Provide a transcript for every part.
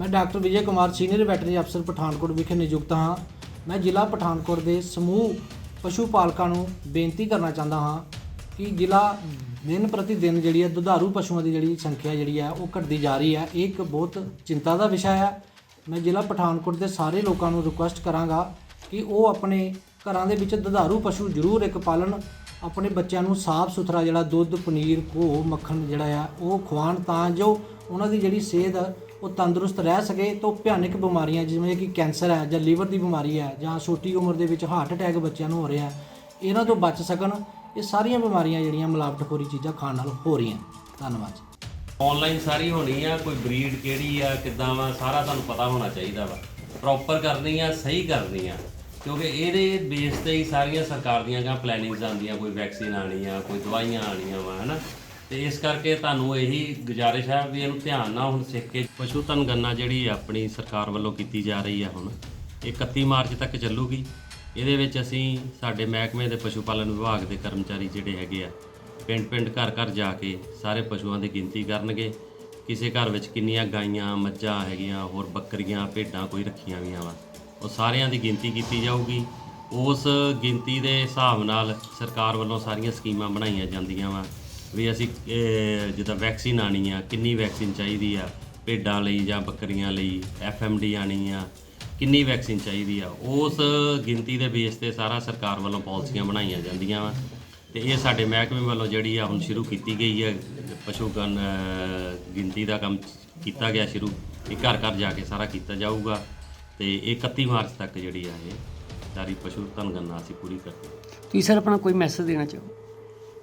ਮੈਂ doctor Vijay Kumar, senior veterinary ਅਫਸਰ ਪਠਾਨਕੋਟ ਵਿਖੇ ਨਿਯੁਕਤ ਹਾਂ। ਮੈਂ ਜ਼ਿਲ੍ਹਾ ਪਠਾਨਕੋਟ ਦੇ ਸਮੂਹ ਪਸ਼ੂ ਪਾਲਕਾਂ ਨੂੰ ਬੇਨਤੀ ਕਰਨਾ ਚਾਹੁੰਦਾ ਹਾਂ ਕਿ ਜ਼ਿਲ੍ਹਾ ਦਿਨ ਪ੍ਰਤੀ ਦਿਨ ਜਿਹੜੀ ਹੈ, ਦੁਧਾਰੂ ਪਸ਼ੂਆਂ ਦੀ ਜਿਹੜੀ ਸੰਖਿਆ ਜਿਹੜੀ ਹੈ, ਉਹ ਘਟਦੀ ਜਾ ਰਹੀ ਹੈ। ਇਹ ਇੱਕ ਬਹੁਤ ਚਿੰਤਾ ਦਾ ਵਿਸ਼ਾ ਹੈ। ਮੈਂ ਜ਼ਿਲ੍ਹਾ ਪਠਾਨਕੋਟ ਦੇ ਸਾਰੇ ਲੋਕਾਂ ਨੂੰ ਰਿਕੁਐਸਟ ਕਰਾਂਗਾ ਕਿ ਉਹ ਆਪਣੇ ਘਰਾਂ ਦੇ ਵਿੱਚ ਦੁਧਾਰੂ ਪਸ਼ੂ ਜ਼ਰੂਰ ਇੱਕ ਪਾਲਣ, ਆਪਣੇ ਬੱਚਿਆਂ ਨੂੰ ਸਾਫ਼ ਸੁਥਰਾ ਜਿਹੜਾ ਦੁੱਧ, ਪਨੀਰ ਘੋ ਮੱਖਣ ਜਿਹੜਾ ਆ, ਉਹ ਖਵਾਉਣ ਤਾਂ ਜੋ ਉਹਨਾਂ ਦੀ ਜਿਹੜੀ ਸਿਹਤ ਉਹ ਤੰਦਰੁਸਤ ਰਹਿ ਸਕੇ ਤੋਂ ਭਿਆਨਕ ਬਿਮਾਰੀਆਂ ਜਿਵੇਂ ਕਿ ਕੈਂਸਰ ਹੈ ਜਾਂ ਲੀਵਰ ਦੀ ਬਿਮਾਰੀ ਹੈ ਜਾਂ ਛੋਟੀ ਉਮਰ ਦੇ ਵਿੱਚ ਹਾਰਟ ਅਟੈਕ ਬੱਚਿਆਂ ਨੂੰ ਹੋ ਰਿਹਾ, ਇਹਨਾਂ ਤੋਂ ਬਚ ਸਕਣ। ਇਹ ਸਾਰੀਆਂ ਬਿਮਾਰੀਆਂ ਜਿਹੜੀਆਂ ਮਿਲਾਵਟਖੋਰੀ ਚੀਜ਼ਾਂ ਖਾਣ ਨਾਲ ਹੋ ਰਹੀਆਂ। ਧੰਨਵਾਦ। ਜੀ ਆਨਲਾਈਨ ਸਾਰੀ ਹੋਣੀ ਆ, ਕੋਈ ਬਰੀਡ ਕਿਹੜੀ ਆ, ਕਿੱਦਾਂ ਵਾ, ਸਾਰਾ ਤੁਹਾਨੂੰ ਪਤਾ ਹੋਣਾ ਚਾਹੀਦਾ ਵਾ। ਪ੍ਰੋਪਰ ਕਰਨੀ ਆ, ਸਹੀ ਕਰਨੀ ਆ। ਕਿਉਂਕਿ ਇਹਦੇ ਬੇਸ ਤੇ ਹੀ ਸਾਰੀਆਂ ਸਰਕਾਰ ਦੀਆਂ ਜਾਂ ਪਲੈਨਿੰਗਸ ਆਉਂਦੀਆਂ, ਕੋਈ ਵੈਕਸੀਨ ਆਣੀ ਆ, ਕੋਈ ਦਵਾਈਆਂ ਆਣੀਆਂ ਵਾ, ਹਨਾ? ਤੇ ਇਸ ਕਰਕੇ ਤੁਹਾਨੂੰ ਇਹੀ ਗੁਜ਼ਾਰਿਸ਼ ਹੈ ਵੀ ਇਹਨੂੰ ਧਿਆਨ ਨਾਲ ਹੁਣ ਸਿੱਖ ਕੇ ਪਸ਼ੂ ਧਨ ਗੰਨਾ ਜਿਹੜੀ ਆਪਣੀ ਸਰਕਾਰ ਵੱਲੋਂ ਕੀਤੀ ਜਾ ਰਹੀ ਆ ਹੁਣ, ਇਹ 31 ਮਾਰਚ ਤੱਕ ਚੱਲੂਗੀ। ਇਹਦੇ ਵਿੱਚ ਅਸੀਂ ਸਾਡੇ ਮਹਿਕਮੇ ਦੇ ਪਸ਼ੂ ਪਾਲਣ ਵਿਭਾਗ ਦੇ ਕਰਮਚਾਰੀ ਜਿਹੜੇ ਹੈਗੇ ਆ ਪਿੰਡ ਪਿੰਡ ਘਰ ਘਰ ਜਾ ਕੇ ਸਾਰੇ ਪਸ਼ੂਆਂ ਦੀ ਗਿਣਤੀ ਕਰਨਗੇ। ਕਿਸੇ ਘਰ ਵਿੱਚ ਕਿੰਨੀਆਂ ਗਾਈਆਂ, ਮੱਝਾਂ ਹੈਗੀਆਂ, ਹੋਰ ਬੱਕਰੀਆਂ, ਭੇਡਾਂ ਕੋਈ ਰੱਖੀਆਂ ਵੀਆਂ ਵਾ। ਉਹ ਸਾਰਿਆਂ ਦੀ ਗਿਣਤੀ ਕੀਤੀ ਜਾਊਗੀ। ਉਸ ਗਿਣਤੀ ਦੇ ਹਿਸਾਬ ਨਾਲ ਸਰਕਾਰ ਵੱਲੋਂ ਸਾਰੀਆਂ ਸਕੀਮਾਂ ਬਣਾਈਆਂ ਜਾਂਦੀਆਂ ਵਾ। ਵੀ ਅਸੀਂ ਇਹ, ਜਿੱਦਾਂ ਵੈਕਸੀਨ ਆਣੀ ਆ ਕਿੰਨੀ ਵੈਕਸੀਨ ਚਾਹੀਦੀ ਆ ਭੇਡਾਂ ਲਈ ਜਾਂ ਬੱਕਰੀਆਂ ਲਈ ਐਫਐਮਡੀ ਆਣੀ ਆ ਕਿੰਨੀ ਵੈਕਸੀਨ ਚਾਹੀਦੀ ਆ। ਉਸ ਗਿਣਤੀ ਦੇ ਬੇਸ ਤੇ ਸਾਰਾ ਸਰਕਾਰ ਵੱਲੋਂ ਪਾਲਿਸੀਆਂ ਬਣਾਈਆਂ ਜਾਂਦੀਆਂ ਵਾ। ਤੇ ਇਹ ਸਾਡੇ ਮਹਿਕਮੇ ਵੱਲੋਂ ਜਿਹੜੀ ਆ ਹੁਣ ਸ਼ੁਰੂ ਕੀਤੀ ਗਈ ਹੈ ਪਸ਼ੂ ਗਣ ਗਿਣਤੀ ਦਾ ਕੰਮ ਕੀਤਾ ਗਿਆ ਸ਼ੁਰੂ ਇਹ ਘਰ ਘਰ ਜਾ ਕੇ ਸਾਰਾ ਕੀਤਾ ਜਾਊਗਾ। ਤੇ ਇਹ 31 ਮਾਰਚ ਤੱਕ ਜਿਹੜੀ ਆ ਇਹ ਸਾਰੀ ਪਸ਼ੂ ਧਨ ਗਣਨਾ ਅਸੀਂ ਪੂਰੀ ਕਰਦੇ ਤੁਸੀਂ ਸਰ ਆਪਣਾ ਕੋਈ ਮੈਸੇਜ ਦੇਣਾ ਚਾਹੋ?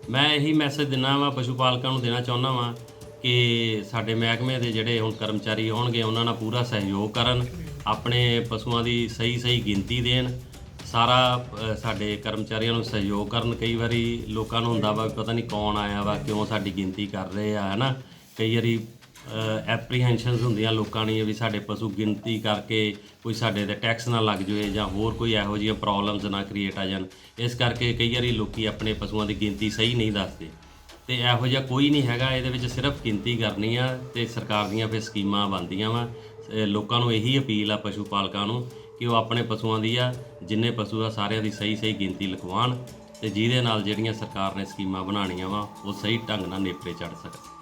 ਮੈਂ ਇਹੀ ਮੈਸੇਜ ਦਿੰਦਾ ਵਾਂ ਪਸ਼ੂ ਪਾਲਕਾਂ ਨੂੰ ਦੇਣਾ ਚਾਹੁੰਦਾ ਵਾਂ ਕਿ ਸਾਡੇ ਮਹਿਕਮੇ ਦੇ ਜਿਹੜੇ ਹੁਣ ਕਰਮਚਾਰੀ ਹੋਣਗੇ ਉਹਨਾਂ ਨਾਲ ਪੂਰਾ ਸਹਿਯੋਗ ਕਰਨ, ਆਪਣੇ ਪਸ਼ੂਆਂ ਦੀ ਸਹੀ ਸਹੀ ਗਿਣਤੀ ਦੇਣ, ਸਾਰਾ ਸਾਡੇ ਕਰਮਚਾਰੀਆਂ ਨੂੰ ਸਹਿਯੋਗ ਕਰਨ। ਕਈ ਵਾਰੀ ਲੋਕਾਂ ਨੂੰ ਹੁੰਦਾ ਵਾ ਵੀ ਪਤਾ ਨਹੀਂ ਕੌਣ ਆਇਆ ਵਾ, ਕਿਉਂ ਸਾਡੀ ਗਿਣਤੀ ਕਰ ਰਹੇ ਆ, ਹਨਾ? ਕਈ ਵਾਰੀ ਐਪਰੀਹੈਂਸ਼ਨਸ ਹੁੰਦੀਆਂ ਲੋਕਾਂ ਦੀਆਂ ਵੀ ਸਾਡੇ ਪਸ਼ੂ ਗਿਣਤੀ ਕਰਕੇ ਕੋਈ ਸਾਡੇ ਤੇ ਟੈਕਸ ਨਾ ਲੱਗ ਜਾਵੇ ਜਾਂ ਹੋਰ ਕੋਈ ਇਹੋ ਜਿਹੀਆਂ ਪ੍ਰੋਬਲਮਸ ਨਾ ਕ੍ਰੀਏਟ ਆ ਜਾਣ। ਇਸ ਕਰਕੇ ਕਈ ਵਾਰੀ ਲੋਕੀ ਆਪਣੇ ਪਸ਼ੂਆਂ ਦੀ ਗਿਣਤੀ ਸਹੀ ਨਹੀਂ ਦੱਸਦੇ। ਤੇ ਇਹੋ ਜਿਹਾ ਕੋਈ ਨਹੀਂ ਹੈਗਾ, ਇਹਦੇ ਵਿੱਚ ਸਿਰਫ ਗਿਣਤੀ ਕਰਨੀ ਆ ਤੇ ਸਰਕਾਰ ਦੀਆਂ ਫਿਰ ਸਕੀਮਾਂ ਬਣਦੀਆਂ ਵਾ। ਲੋਕਾਂ ਨੂੰ ਇਹੀ ਅਪੀਲ ਆ ਪਸ਼ੂ ਪਾਲਕਾਂ ਨੂੰ ਕਿ ਉਹ ਆਪਣੇ ਪਸ਼ੂਆਂ ਦੀ ਆ, ਜਿੰਨੇ ਪਸ਼ੂ ਆ ਸਾਰਿਆਂ ਦੀ ਸਹੀ ਸਹੀ ਗਿਣਤੀ ਲਿਖਵਾਉਣ ਤੇ ਜਿਹਦੇ ਨਾਲ ਜਿਹੜੀਆਂ ਸਰਕਾਰ ਨੇ ਸਕੀਮਾਂ ਬਣਾਉਣੀਆਂ ਵਾ, ਉਹ ਸਹੀ ਢੰਗ ਨਾਲ ਨੇਪਰੇ ਚੜ ਸਕਣ।